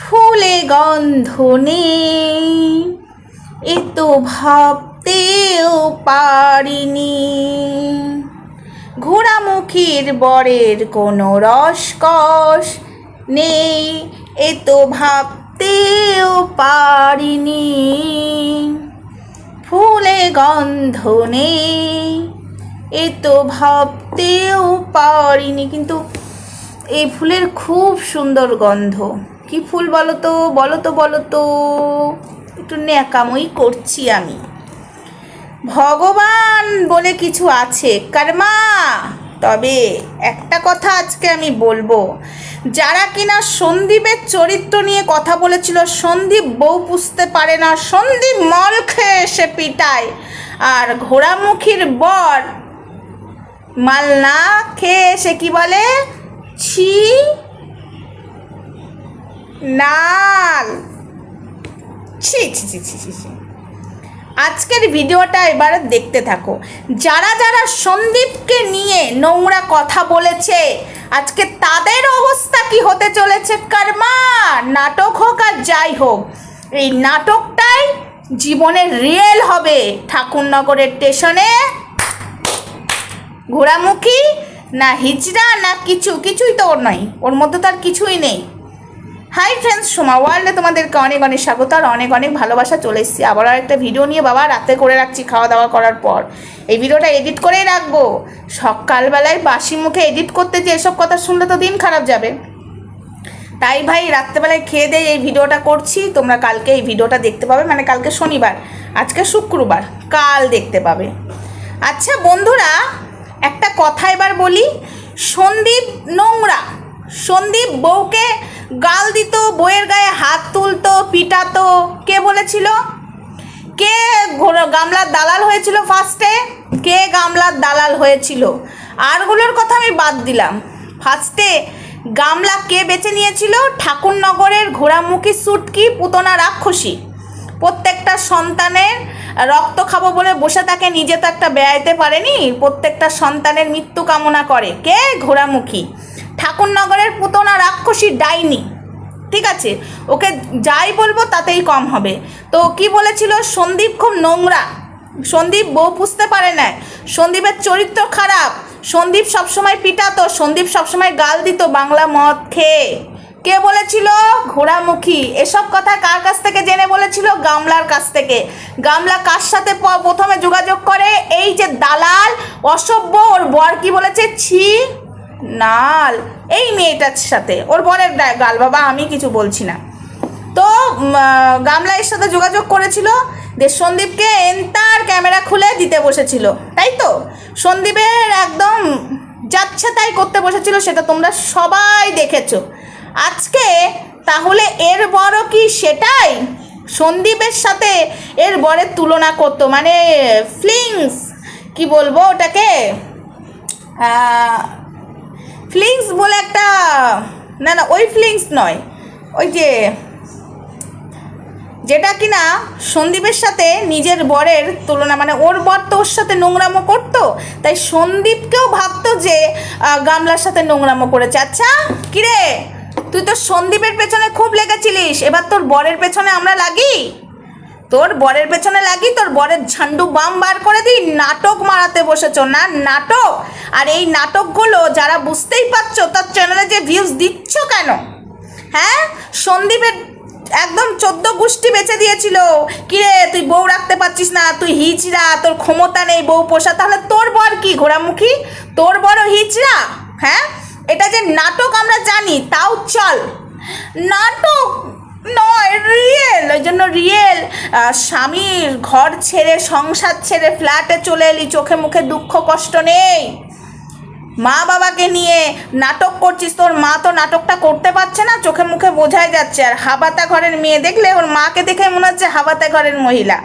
ফুলে গন্ধ নেই। এ তো ভাবতেও পারিনি। ঘোড়ামুখীর বরের কোনো রসকস নেই। এ তো ভাবতেও পারিনি। ফুলে গন্ধ নেই। এ তো ভাবতেও পারিনি। কিন্তু এই ফুলের খুব সুন্দর গন্ধ। কি ফুল বলো তো বলো তো বলো তো একটু ন্যাকামই করছি আমি। ভগবান বলে কিছু আছে। কর্মা! তবে একটা কথা আজকে আমি বলব। যারা কিনা সন্দীপের চরিত্র নিয়ে কথা বলেছিল, সন্দীপ বউ পুষতে পারে না। সন্দীপ মল খেয়ে এসে পিটায়। আর ঘোড়ামুখীর বর মাল না খেয়ে এসে কি বলে? ছি নাল। ছি ছি ছি ছি ছি ছি। আজকের ভিডিওটা এবারে দেখতে থাকো। যারা যারা সন্দীপকে নিয়ে নোংরা কথা বলেছে, আজকে তাদের অবস্থা কি হতে চলেছে? কর্মা, নাটক হোক আর যাই হোক, এই নাটকটাই জীবনে রিয়েল হবে। ঠাকুরনগরের স্টেশনে ঘোড়ামুখী, না হিজড়া, না কিছু, কিছুই তো ওর নয়। ওর মধ্যে তো আর কিছুই নেই। হাই ফ্রেন্ডস সোমা ওয়ার্ল্ডে তোমাদেরকে অনেক অনেক স্বাগত আর অনেক অনেক ভালোবাসা চলে এসেছি। আবার একটা ভিডিও নিয়ে বাবা রাতে করে রাখছি খাওয়া দাওয়া করার পর। এই ভিডিওটা এডিট করেই রাখব। সকালবেলায় বাসি মুখে এডিট করতে যে এসব কথা শুনলে তো দিন খারাপ যাবে। তাই ভাই রাত্রেবেলায় খেয়ে দিয়ে এই ভিডিওটা করছি। তোমরা কালকে এই ভিডিওটা দেখতে পাবে। মানে কালকে শনিবার, আজকে শুক্রবার, কাল দেখতে পাবে। আচ্ছা বন্ধুরা, একটা কথা এবার বলি। সন্দীপ নোংরা সন্দীপ বউকে গাল দিত, বউয়ের গায়ে হাত তুলতো, পিটাতো। কে বলেছিল? কে গামলার দালাল হয়েছিল ফার্স্টে কে গামলার দালাল হয়েছিল? আরগুলোর কথা আমি বাদ দিলাম। ফার্স্টে গামলা কে বেছে নিয়েছিল? ঠাকুরনগরের ঘোড়ামুখী সুটকি পুতনা রাক্ষসী। প্রত্যেকটা সন্তানের রক্ত খাব বলে বসে থাকে, নিজে তো একটা বেড়াইতে পারেনি। প্রত্যেকটা সন্তানের মৃত্যু কামনা করে। কে? ঘোড়ামুখী। ঠাকুরনগরের পুতনা রাক্ষসী ডাইনি। ঠিক আছে? ওকে যাই বলব তাতেই কম হবে। তো কি বলেছিল? সন্দীপ খুব নোংরা। সন্দীপ বউ পুষতে পারে না। সন্দীপের চরিত্র খারাপ। সন্দীপ সবসময় পিটাতো। সন্দীপ সবসময় গাল দিত বাংলা মদ খেয়ে। কে বলেছিল? ঘোড়ামুখী। এসব কথা কার কাছ থেকে জেনে বলেছিল? গামলার কাছ থেকে। গামলা কার সাথে প্রথমে যোগাযোগ করে? এই যে দালাল, অসভ্য, ওর বর কি বলেছে? ছি। নাল, এই মেয়েটার সাথে। ওর বরের গাল, বাবা, আমি কিছু বলছি না। তো গামলা এর সাথে যোগাযোগ করেছিল যে সন্দীপকে এন্তার ক্যামেরা খুলে দিতে বসেছিল, তাই তো? সন্দীপের একদম যাচ্ছে তাই করতে বসেছিল, সেটা তোমরা সবাই দেখেছ। আজকে, তাহলে এর বড় কি সেটাই? সন্দীপের সাথে এর বরের তুলনা করতো মানে ফ্লিংস, কি বলব ওটাকে? ফ্লিংস বলে একটা, না না, ওই ফ্লিংস নয়, ওই যে, যেটা কিনা সন্দীপের সাথে নিজের বরের তুলনা মানে ওর বর তো ওর সাথে নোংরামো করতো, তাই সন্দীপকেও ভাবতো যে গামলার সাথে নোংরামো করেছে। আচ্ছা কিরে, তুই তো সন্দীপের পেছনে খুব লেগেছিলিস, এবার তোর বরের পেছনে আমরা লাগি? তোর বরের পেছনে লাগি, তোর বরের ঝান্ডু বাম বার করে দিই, নাটক মারাতে বসেছ না? নাটক? আর এই নাটকগুলো যারা বুঝতেই পারছ, তার চ্যানেলে যে ভিউজ দিচ্ছ কেন? হ্যাঁ? সন্দীপের একদম চোদ্দ গোষ্ঠী বেঁচে দিয়েছিল। কিরে, তুই বউ রাখতে পারছিস না, তুই হিচড়া, তোর ক্ষমতা নেই বউ পোষা, তাহলে তোর বর কি ঘোড়ামুখী? তোর বড় হিচড়া? হ্যাঁ? এটা যে নাটক আমরা জানি, তাও চল। নাটক নয় রিয়েল ওই জন্য রিয়েল স্বামীর ঘর ছেড়ে, সংসার ছেড়ে ফ্ল্যাটে চলে এলি, চোখে মুখে দুঃখ, কষ্ট নেই। মা বাবাকে নিয়ে নাটক করছিস, তোর মা তো নাটকটা করতে পারছে না, চোখে মুখে বোঝাই যাচ্ছে। আর হাবাতা ঘরের মেয়ে দেখলে ওর মাকে দেখে মনে হচ্ছে হাবাতা ঘরের মহিলা।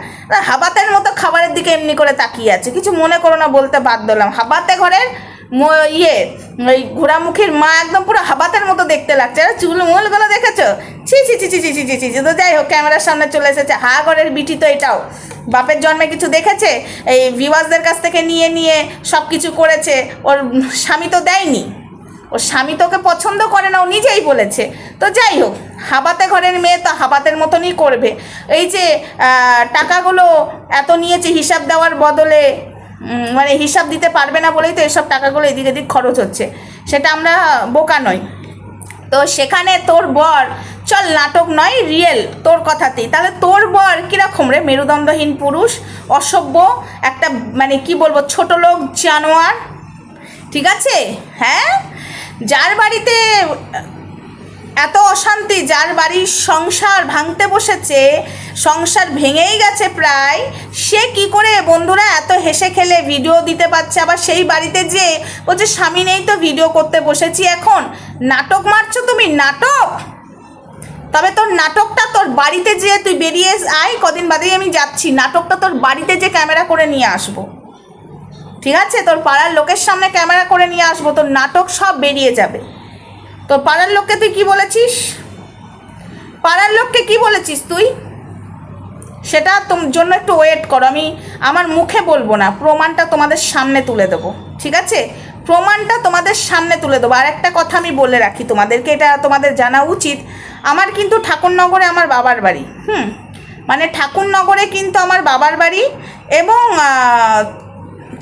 হাবাতের মতো খাবারের দিকে এমনি করে তাকিয়ে আছে, কিছু মনে করো না বলতে বাধ্য হলাম। হাবাতে ঘরের ইয়ে ওই ঘোড়ামুখীর মা একদম পুরো হাবাতের মতো দেখতে লাগছে। আর চুল মুলগুলো দেখেছ? ছি ছি ছি ছি ছি ছি ছি ছি তো যাই হোক, ক্যামেরার সামনে চলে এসেছে। হা ঘরের বিটি তো এটাও। বাপের জন্মে কিছু দেখেছে? এই ভিউয়ার্সদের কাছ থেকে নিয়ে নিয়ে সব কিছু করেছে। ওর স্বামী তো দেয়নি। ওর স্বামী তোকে পছন্দ করে না, ও নিজেই বলেছে। তো যাই হোক, হাবাতে ঘরের মেয়ে তো হাবাতের মতনই করবে। এই যে টাকাগুলো এত নিয়েছে হিসাব দেওয়ার বদলে মানে হিসাব দিতে পারবে না বলেই তো এসব টাকাগুলো এদিক এদিক খরচ হচ্ছে। সেটা আমরা বোকা নই। তো সেখানে তোর বর, চল নাটক নয় রিয়েল তোর কথাতেই। তাহলে তোর বর কীরকম রে? মেরুদণ্ডহীন পুরুষ, অসভ্য, একটা মানে কি বলব, ছোট লোক, জানোয়ার, ঠিক আছে? হ্যাঁ? যার বাড়িতে এত অশান্তি, যার বাড়ির সংসার ভাঙতে বসেছে, সংসার ভেঙেই গেছে প্রায়, সে কি করে বন্ধুরা এত হেসে খেলে ভিডিও দিতে পারছে? আবার সেই বাড়িতে যে বলছে স্বামী নেই তো ভিডিও করতে বসেছি এখন। নাটক মারছো তুমি? নাটক? তবে তোর নাটকটা তোর বাড়িতে যে তুই বেরিয়ে আয়, কদিন বাদেই আমি যাচ্ছি। নাটকটা তোর বাড়িতে যে ক্যামেরা করে নিয়ে আসব। ঠিক আছে? তোর পাড়ার লোকের সামনে ক্যামেরা করে নিয়ে আসব। তোর নাটক সব বেরিয়ে যাবে। তোর পাড়ার লোককে তুই কি বলেছিস? পাড়ার লোককে কি বলেছিস তুই? সেটা তোম জন্য একটু ওয়েট করো, আমি আমার মুখে বলব না, প্রমাণটা তোমাদের সামনে তুলে দেবো, ঠিক আছে? প্রমাণটা তোমাদের সামনে তুলে দেবো, আর একটা কথা আমি বলে রাখি তোমাদেরকে, এটা তোমাদের জানা উচিত, আমার কিন্তু ঠাকুরনগরে আমার বাবার বাড়ি, হুম? মানে ঠাকুরনগরে কিন্তু আমার বাবার বাড়ি এবং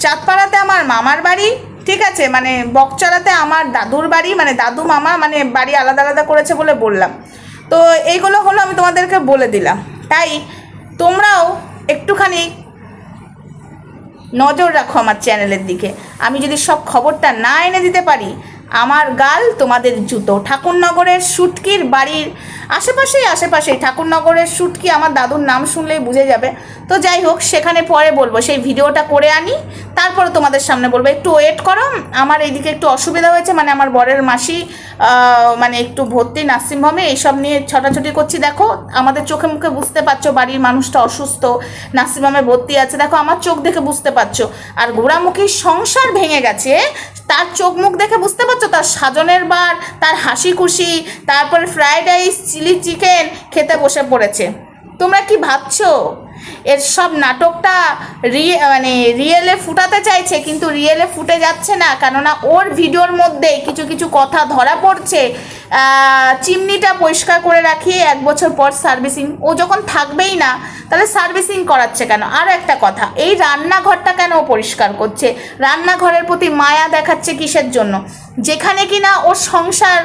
চাঁদপাড়াতে আমার মামার বাড়ি ঠিক আছে মানে বকচড়াতে আমার দাদুর বাড়ি মানে দাদু মামা মানে বাড়ি আলাদা আলাদা করেছে বলে বললাম। তো এইগুলো হলো আমি তোমাদেরকে বলে দিলাম। তাই তোমরাও একটুখানি নজর রাখো আমার চ্যানেলের দিকে। আমি যদি সব খবরটা না এনে দিতে পারি আমার গাল তোমাদের জুতো। ঠাকুরনগরের সুটকির বাড়ির আশেপাশেই আশেপাশেই ঠাকুরনগরের সুটকি, আমার দাদুর নাম শুনলেই বুঝে যাবে। তো যাই হোক, সেখানে পরে বলব, সেই ভিডিওটা করে আনি, তারপরে তোমাদের সামনে বলব। একটু ওয়েট করো, আমার এইদিকে একটু অসুবিধা হয়েছে মানে আমার বরের মাসি মানে একটু ভর্তি, নার্সিংহোমে, এইসব নিয়ে ছটাছটি করছি। দেখো, আমাদের চোখে মুখে বুঝতে পারছ, বাড়ির মানুষটা অসুস্থ, নার্সিংহোমে ভর্তি আছে। দেখো, আমার চোখ দেখে বুঝতে পারছ। আর গোড়ামুখীর সংসার ভেঙে গেছে তার চোখ মুখ দেখে বুঝতে পারছ? তার সাজনের বার, তার হাসি খুশি তারপরে ফ্রায়েড রাইস চিলি চিকেন খেতে বসে পড়েছে। তোমরা কি ভাবছ? এর সব নাটকটা রিয়ে মানে রিয়েলে ফুটাতে চাইছে, কিন্তু রিয়েলে ফুটে যাচ্ছে না। কেননা ওর ভিডিওর মধ্যে কিছু কিছু কথা ধরা পড়ছে। চিমনিটা পরিষ্কার করে রাখি এক বছর পর সার্ভিসিং। ও যখন থাকবেই না, তাহলে সার্ভিসিং করাচ্ছে কেন? আর একটা কথা, এই রান্নাঘরটা কেন পরিষ্কার করছে? রান্নাঘরের প্রতি মায়া দেখাচ্ছে কিসের জন্য? যেখানে কিনা ওর সংসার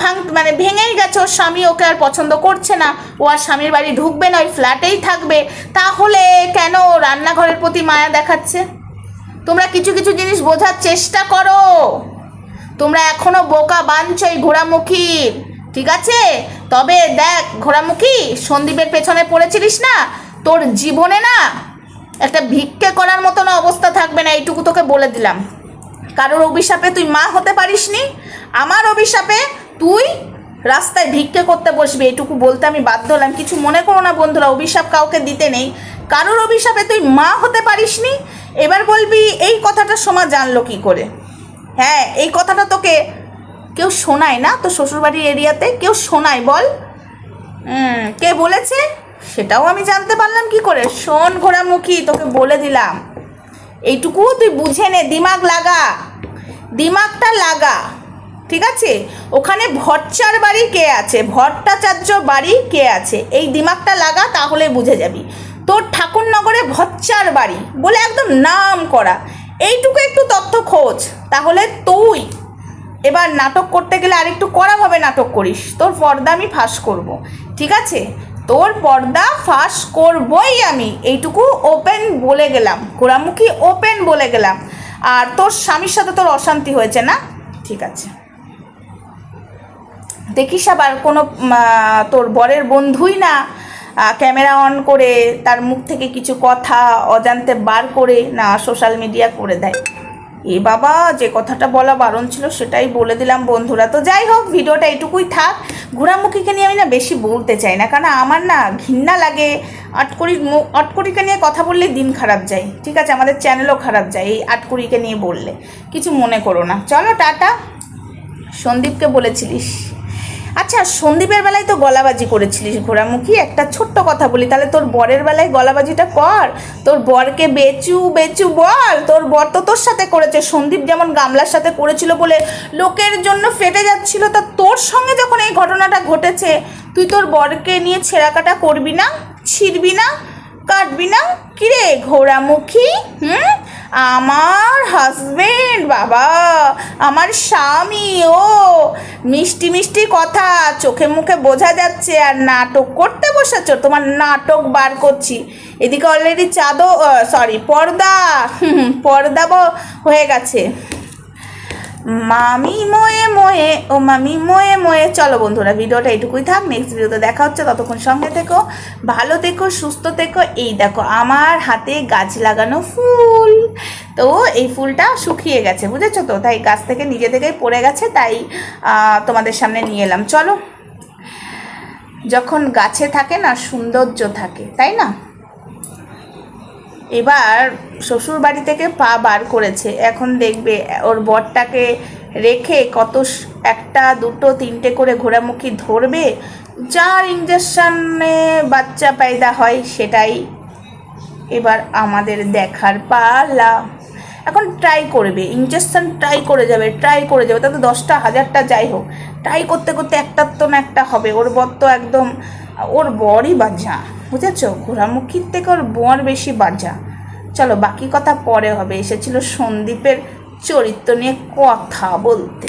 ভাঙ মানে ভেঙেই গেছে, ওর স্বামী ওকে আর পছন্দ করছে না। ও আর স্বামীর বাড়ি ঢুকবে না, ওই ফ্ল্যাটেই থাকবে। তাহলে কেন রান্নাঘরের প্রতি মায়া দেখাচ্ছে? তোমরা কিছু কিছু জিনিস বোঝার চেষ্টা করো। তোমরা এখনও বোকা বানছো এই ঘোড়ামুখীর ঠিক আছে? তবে দেখ, ঘোড়ামুখী, সন্দীপের পেছনে পড়েছিলিস না? তোর জীবনে না একটা ভিক্ষে করার মতন অবস্থা থাকবে না, এইটুকু তোকে বলে দিলাম। কারোর অভিশাপে তুই মা হতে পারিসনি। আমার অভিশাপে তুই রাস্তায় ভিক্ষে করতে বসবি, এইটুকু বলতে আমি বাধ্য হলাম। কিছু মনে করো না বন্ধুরা, অভিশাপ কাউকে দিতে নেই। কারোর অভিশাপে তুই মা হতে পারিসনি? এবার বলবি, এই কথাটা সোমা জানলো কি করে? হ্যাঁ এই কথাটা তোকে কেউ শোনায় না? তো শ্বশুরবাড়ির এরিয়াতে কেউ শোনায় বল। কে বলেছে? সেটাও আমি জানতে পারলাম কি করে? শোন ঘোড়ামুখী, তোকে বলে দিলাম। এইটুকু তুই বুঝে নে, দিমাগ লাগা। দিমাগটা লাগা। ঠিক আছে? ওখানে ভট্টার বাড়ি কে আছে? ভট্টাচার্য বাড়ি কে আছে? এই দিমাগটা লাগা তাহলে বুঝে যাবি। তোর ঠাকুরনগরে ভচ্চার বাড়ি বলে একদম নাম করা। এইটুকু একটু তথ্য খোঁজ, তাহলে তুই এবার নাটক করতে গেলে আরেকটু কড়াভাবে নাটক করিস। তোর পর্দা আমি ফাঁস করব, ঠিক আছে? তোর পর্দা ফাঁস করবই আমি। এইটুকু ওপেন বলে গেলাম, গোড়ামুখী ওপেন বলে গেলাম। আর তোর স্বামীর সাথে তোর অশান্তি হয়েছে না? ঠিক আছে। দেখিস আবার কোনো তোর বরের বন্ধুই না ক্যামেরা অন করে তার মুখ থেকে কিছু কথা অজান্তে বার করে না সোশ্যাল মিডিয়া করে দেয়। এ বাবা, যে কথাটা বলা বারণ ছিল সেটাই বলে দিলাম বন্ধুরা। তো যাই হোক, ভিডিওটা এটুকুই থাক। ঘোরামুখীকে নিয়ে আমি না বেশি বলতে চাই না, কারণ আমার না ঘৃণা লাগে। আটকুড়ি আটকুড়িকে নিয়ে কথা বললে দিন খারাপ যায়। ঠিক আছে, আমাদের চ্যানেলও খারাপ যায় এই আটকুড়িকে নিয়ে বললে। কিছু মনে করো না। চলো, টাটা। সন্দীপকে বলেছিলিস। আচ্ছা সন্দীপের বেলায় তো গলাবাজি করেছিলিস ঘোড়ামুখী, একটা ছোট্ট কথা বলি। তাহলে তোর বরের বেলায় গলাবাজিটা কর। তোর বরকে বেচু বেচু বল। তোর বর তো তোর সাথে করেছে। সন্দীপ যেমন গামলার সাথে করেছিল বলে লোকের জন্য ফেটে যাচ্ছিল, তা তোর সঙ্গে যখন এই ঘটনাটা ঘটেছে, তুই তোর বরকে নিয়ে ছেঁড়াকাটা করবি না? ছিঁড়বি না? কাটবি না? কিরে ঘোড়ামুখী? হুম? আমার হাজবেন্ড বাবা, আমার স্বামী, ও, মিষ্টি মিষ্টি কথা, চোখে মুখে বোঝা যাচ্ছে আর নাটক করতে বসেছ, তোমার নাটক বার করছি। এদিকে অলরেডি চাদর সরি পর্দা পর্দা হয়ে গেছে। মামি ময়ে ময়ে ও মামি ময়ে ময়ে। চলো বন্ধুরা, ভিডিওটা এইটুকুই থাক। নেক্সট ভিডিওতে দেখা হচ্ছে। ততক্ষণ সঙ্গে থেকো, ভালো থেকো, সুস্থ থেকো। এই দেখো, আমার হাতে গাছ লাগানো ফুল। তো এই ফুলটা শুকিয়ে গেছে, বুঝেছ তো? তাই গাছ থেকে নিজে থেকেই পড়ে গেছে, তাই তোমাদের সামনে নিয়ে এলাম। চলো, যখন গাছে থাকে না, সৌন্দর্য থাকে, তাই না? এবার শ্বশুর বাড়ি থেকে পা বার করেছে। এখন দেখবে ওর বরটাকে রেখে কত একটা, দুটো, তিনটে করে ঘোরামুখী ধরবে, যার ইঞ্জেকশনে বাচ্চা পায়দা হয় সেটাই এবার আমাদের দেখার পালা। এখন ট্রাই করবে ইঞ্জেকশন ট্রাই করে যাবে ট্রাই করে যাবে, তাতে দশটা, হাজারটা যাই হোক। ট্রাই করতে করতে একটার তো না একটা হবে, ওর বর তো একদম, ওর বরই বাজা বুঝেছ? ঘোরামুখির থেকে ওর বর বেশি বাজা। চলো, বাকি কথা পরে হবে। এসেছিল সন্দীপের চরিত্র নিয়ে কথা বলতে।